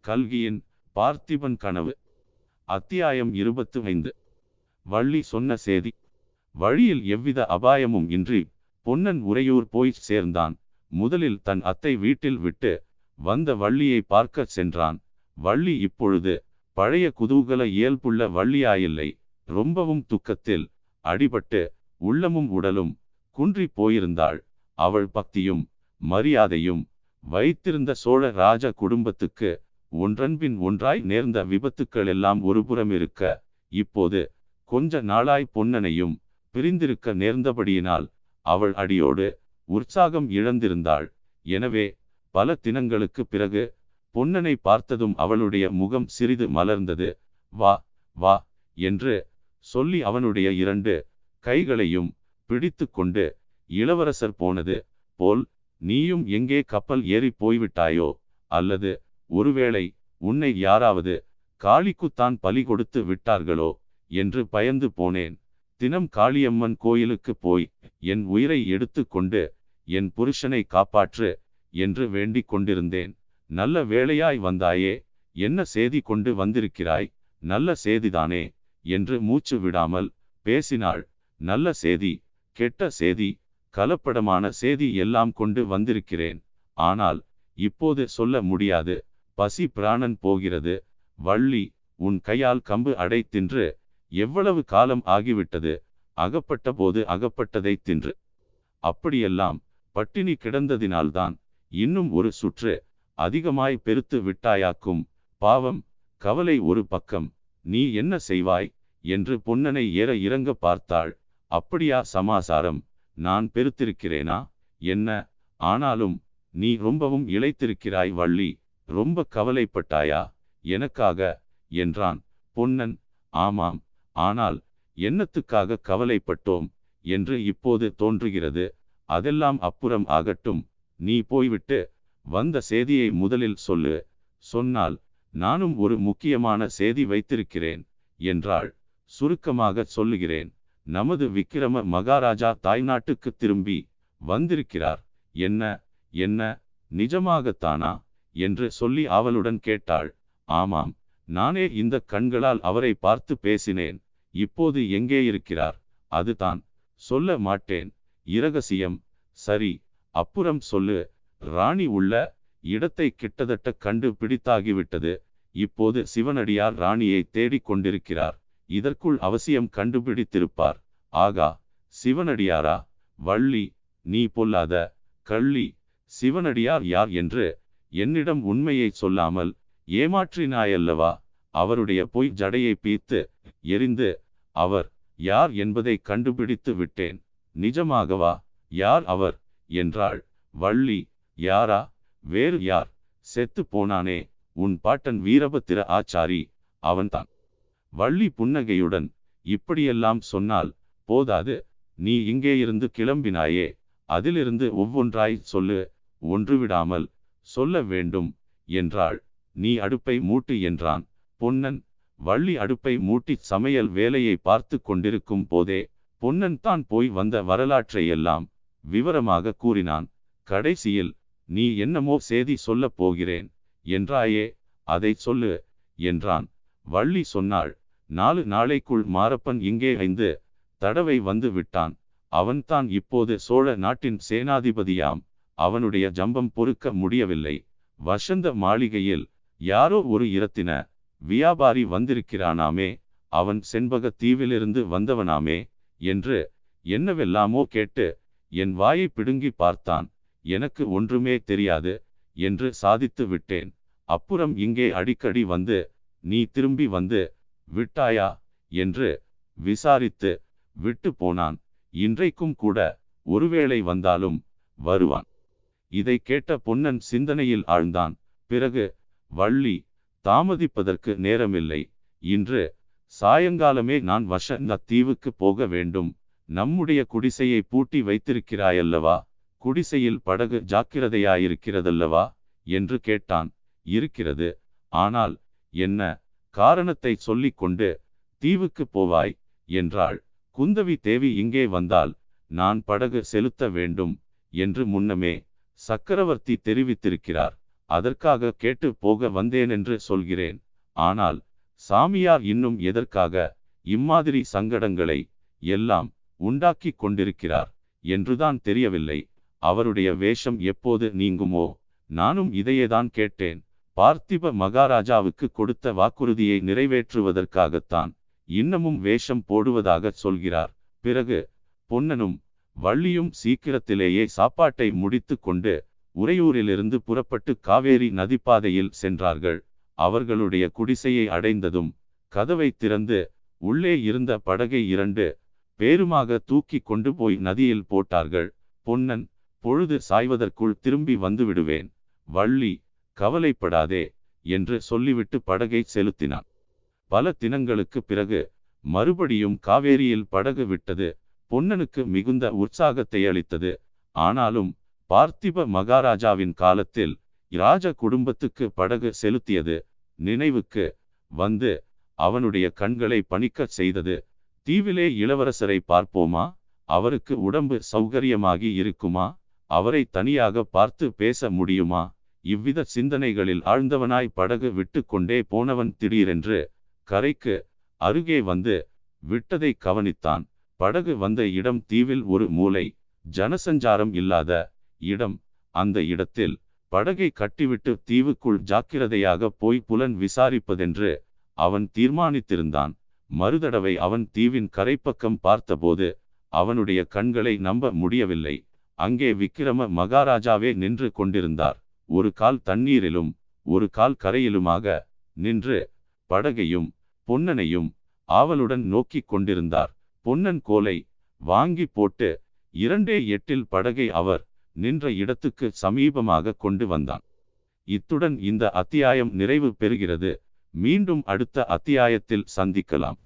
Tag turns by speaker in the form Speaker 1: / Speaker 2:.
Speaker 1: கல்கியின் பார்த்திபன் கனவு அத்தியாயம் இருபத்து ஐந்து வள்ளி சொன்ன சேதி வழியில் எவ்வித அபாயமும் இன்றி பொன்னன் உறையூர் போய் சேர்ந்தான். முதலில் தன் அத்தை வீட்டில் விட்டு வந்த வள்ளியை பார்க்கச் சென்றான். வள்ளி இப்பொழுது பழைய குதூகல இயல்புள்ள வள்ளியாயில்லை. ரொம்பவும் துக்கத்தில் அடிபட்டு உள்ளமும் உடலும் குன்றி போயிருந்தாள். அவள் பக்தியும் மரியாதையும் வைத்திருந்த சோழ ராஜ குடும்பத்துக்கு ஒன்றன்பின் ஒன்றாய் நேர்ந்த விபத்துக்கள் எல்லாம் ஒருபுறம் இருக்க இப்போது கொஞ்ச நாளாய் பொன்னனையும் பிரிந்திருக்க நேர்ந்தபடியினால் அவள் அடியோடு உற்சாகம் இழந்திருந்தாள். எனவே பல தினங்களுக்கு பிறகு பொன்னனை பார்த்ததும் அவளுடைய முகம் சிறிது மலர்ந்தது. வா வா என்று சொல்லி அவனுடைய இரண்டு கைகளையும் பிடித்து கொண்டு இளவரசர் போனது போல் நீயும் எங்கே கப்பல் ஏறி போய்விட்டாயோ? அல்லது ஒருவேளை உன்னை யாராவது காளிக்குத்தான் பலி கொடுத்து விட்டார்களோ? என்று பயந்து போனேன். தினம் காளியம்மன் கோயிலுக்கு போய் என் உயிரை எடுத்து கொண்டு என் புருஷனை காப்பாற்று என்று வேண்டிக் கொண்டிருந்தேன். நல்ல வேளையாய் வந்தாயே என்ன செய்தி கொண்டு வந்திருக்கிறாய்? நல்ல செய்திதானே? என்று மூச்சு விடாமல் பேசினாள். நல்ல செய்தி கெட்ட செய்தி கலப்படமான செய்தி எல்லாம் கொண்டு வந்திருக்கிறேன். ஆனால் இப்போது சொல்ல முடியாது. பசி பிராணன் போகிறது. வள்ளி உன் கையால் கம்பு அடை தின்று. எவ்வளவு காலம் ஆகிவிட்டது? அகப்பட்ட போது அகப்பட்டதை தின்று. அப்படியெல்லாம் பட்டினி கிடந்ததினால்தான் இன்னும் ஒரு சுற்று அதிகமாய் பெருத்து விட்டாயாக்கும். பாவம் கவலை ஒரு பக்கம். நீ என்ன செய்வாய்? என்று பொன்னனை ஏற இறங்க பார்த்தாள். அப்படியா சமாசாரம். நான் பெருத்திருக்கிறேனா? என்ன? ஆனாலும் நீ ரொம்பவும் இழைத்திருக்கிறாய் வள்ளி. ரொம்ப கவலைப்பட்டாயா? எனக்காக? என்றான் பொன்னன். ஆமாம். ஆனால் என்னத்துக்காக கவலைப்பட்டோம்? என்று இப்போது தோன்றுகிறது. அதெல்லாம் அப்புறம் ஆகட்டும். நீ போய்விட்டு வந்த செய்தியை முதலில் சொல்லு. சொன்னால் நானும் ஒரு முக்கியமான செய்தி வைத்திருக்கிறேன் என்றாள். சுருக்கமாக சொல்லுகிறேன். நமது விக்கிரம மகாராஜா தாய்நாட்டுக்கு திரும்பி வந்திருக்கிறார். என்ன என்ன நிஜமாகத்தானா? என்று சொல்லி அவளுடன் கேட்டாள். ஆமாம் நானே இந்த கண்களால் அவரை பார்த்து பேசினேன். இப்போது எங்கே இருக்கிறார்? அதுதான் சொல்ல மாட்டேன். இரகசியம் சரி அப்புறம் சொல்லு. ராணி உள்ள இடத்தை கிட்டத்தட்ட கண்டு பிடித்தாகிவிட்டது இப்போது சிவனடியார் ராணியை தேடிக் கொண்டிருக்கிறார். இதற்குள் அவசியம் கண்டுபிடித்திருப்பார். ஆகா சிவனடியாரா வள்ளி நீ பொல்லாத கள்ளி சிவனடியார் யார் என்று என்னிடம் உண்மையை சொல்லாமல் ஏமாற்றினாயல்லவா? அவருடைய பொய் ஜடையை பீத்து எரிந்து அவர் யார் என்பதை கண்டுபிடித்து விட்டேன். நிஜமாகவா? யார் அவர் என்றாள். வள்ளி யாரா? வேறு யார்? செத்து போனானே உன் பாட்டன் வீரபத்திர ஆச்சாரி அவன்தான். வள்ளி புன்னகையுடன் இப்படியெல்லாம் சொன்னால் போதாது. நீ இங்கே இருந்து கிளம்பினாயே அதிலிருந்து ஒவ்வொன்றாய் சொல்லு ஒன்று விடாமல் சொல்ல வேண்டும் என்றாள். நீ அடுப்பை மூட்டு என்றான். பொன்னன் வள்ளி அடுப்பை மூட்டி சமையல் வேலையை பார்த்து கொண்டிருக்கும் போதே பொன்னன் தான் போய் வந்த வரலாற்றையெல்லாம் விவரமாக கூறினான். கடைசியில் நீ என்னமோ செய்தி சொல்லப் போகிறேன் என்றாயே அதை சொல்லு என்றான். வள்ளி சொன்னாள் நாலு நாளைக்குள் மாரப்பன் இங்கே ஐந்து தடவை வந்து விட்டான். அவன்தான் இப்போது சோழ நாட்டின் சேனாதிபதியாம். அவனுடைய ஜம்பம் பொறுக்க முடியவில்லை. வசந்த மாளிகையில் யாரோ ஒரு இரத்தின வியாபாரி வந்திருக்கிறானாமே. அவன் செண்பக தீவிலிருந்து வந்தவனாமே என்று என்னவெல்லாமோ கேட்டு என் வாயை பிடுங்கி பார்த்தான். எனக்கு ஒன்றுமே தெரியாது என்று சாதித்து விட்டேன். அப்புறம் இங்கே அடிக்கடி வந்து நீ திரும்பி வந்து விட்டாயா? என்று விசாரித்து விட்டு போனான். இன்றைக்கும் கூட ஒருவேளை வந்தாலும் வருவான். இதை கேட்ட பொன்னன் சிந்தனையில் ஆழ்ந்தான். பிறகு வள்ளி தாமதிப்பதற்கு நேரமில்லை. இன்று சாயங்காலமே நான் வசந்த தீவுக்கு போக வேண்டும். நம்முடைய குடிசையை பூட்டி வைத்திருக்கிறாயல்லவா? குடிசையில் படகு ஜாக்கிரதையாயிருக்கிறதல்லவா? என்று கேட்டான். இருக்கிறது. ஆனால் என்ன? காரணத்தை சொல்லிக் கொண்டு தீவுக்கு போவாய் என்றாள். குந்தவி தேவி இங்கே வந்தால் நான் படகு செலுத்த வேண்டும் என்று முன்னமே சக்கரவர்த்தி தெரிவித்திருக்கிறார். அதற்காக கேட்டு போக வந்தேனென்று சொல்கிறேன். ஆனால் சாமியார் இன்னும் எதற்காக இம்மாதிரி சங்கடங்களை எல்லாம் உண்டாக்கி கொண்டிருக்கிறார் என்றுதான் தெரியவில்லை. அவருடைய வேஷம் எப்போது நீங்குமோ நானும் இதையேதான் கேட்டேன். பார்த்திப மகாராஜாவுக்கு கொடுத்த வாக்குறுதியை நிறைவேற்றுவதற்காகத்தான் இன்னமும் வேஷம் போடுவதாக சொல்கிறார். பிறகு பொன்னனும் வள்ளியும் சீக்கிரத்திலேயே சாப்பாட்டை முடித்து கொண்டு உறையூரிலிருந்து புறப்பட்டு காவேரி நதிப்பாதையில் சென்றார்கள். அவர்களுடைய குடிசையை அடைந்ததும் கதவை திறந்து உள்ளே இருந்த படகை இரண்டு பேருமாக தூக்கி கொண்டு போய் நதியில் போட்டார்கள். பொன்னன் பொழுது சாய்வதற்குள் திரும்பி வந்துவிடுவேன். வள்ளி கவலைப்படாதே என்று சொல்லிவிட்டு படகை செலுத்தினான். பல தினங்களுக்கு பிறகு மறுபடியும் காவேரியில் படகு விட்டது. பொன்னனுக்கு மிகுந்த உற்சாகத்தை அளித்தது. ஆனாலும் பார்த்திப மகாராஜாவின் காலத்தில் இராஜ குடும்பத்துக்கு படகு செலுத்தியது. நினைவுக்கு வந்து அவனுடைய கண்களை பணிக்கச் செய்தது. தீவிலே இளவரசரை பார்ப்போமா? அவருக்கு உடம்பு சௌகரியமாகி இருக்குமா? அவரை தனியாக பார்த்து பேச முடியுமா? இவ்வித சிந்தனைகளில் ஆழ்ந்தவனாய் படகு விட்டு கொண்டே போனவன் திடீரென்று கரைக்கு அருகே வந்து விட்டதை கவனித்தான். படகு வந்த இடம் தீவில் ஒரு மூலை ஜனசஞ்சாரம் இல்லாத இடம். அந்த இடத்தில் படகை கட்டிவிட்டு தீவுக்குள் ஜாக்கிரதையாக போய் புலன் விசாரிப்பதென்று அவன் தீர்மானித்திருந்தான். மறுதடவை அவன் தீவின் கரைப்பக்கம் பார்த்தபோது அவனுடைய கண்களை நம்ப முடியவில்லை. அங்கே விக்கிரம மகாராஜாவே நின்று கொண்டிருந்தார். ஒரு கால் தண்ணீரிலும் ஒரு கால் கரையிலுமாக நின்று படகையும் பொன்னனையும் ஆவலுடன் நோக்கிக் கொண்டிருந்தார். பொன்னன் கோலை வாங்கி போட்டு இரண்டே எட்டில் படகை அவர் நின்ற இடத்துக்கு சமீபமாக கொண்டு வந்தான். இத்துடன் இந்த அத்தியாயம் நிறைவு பெறுகிறது. மீண்டும் அடுத்த அத்தியாயத்தில் சந்திக்கலாம்.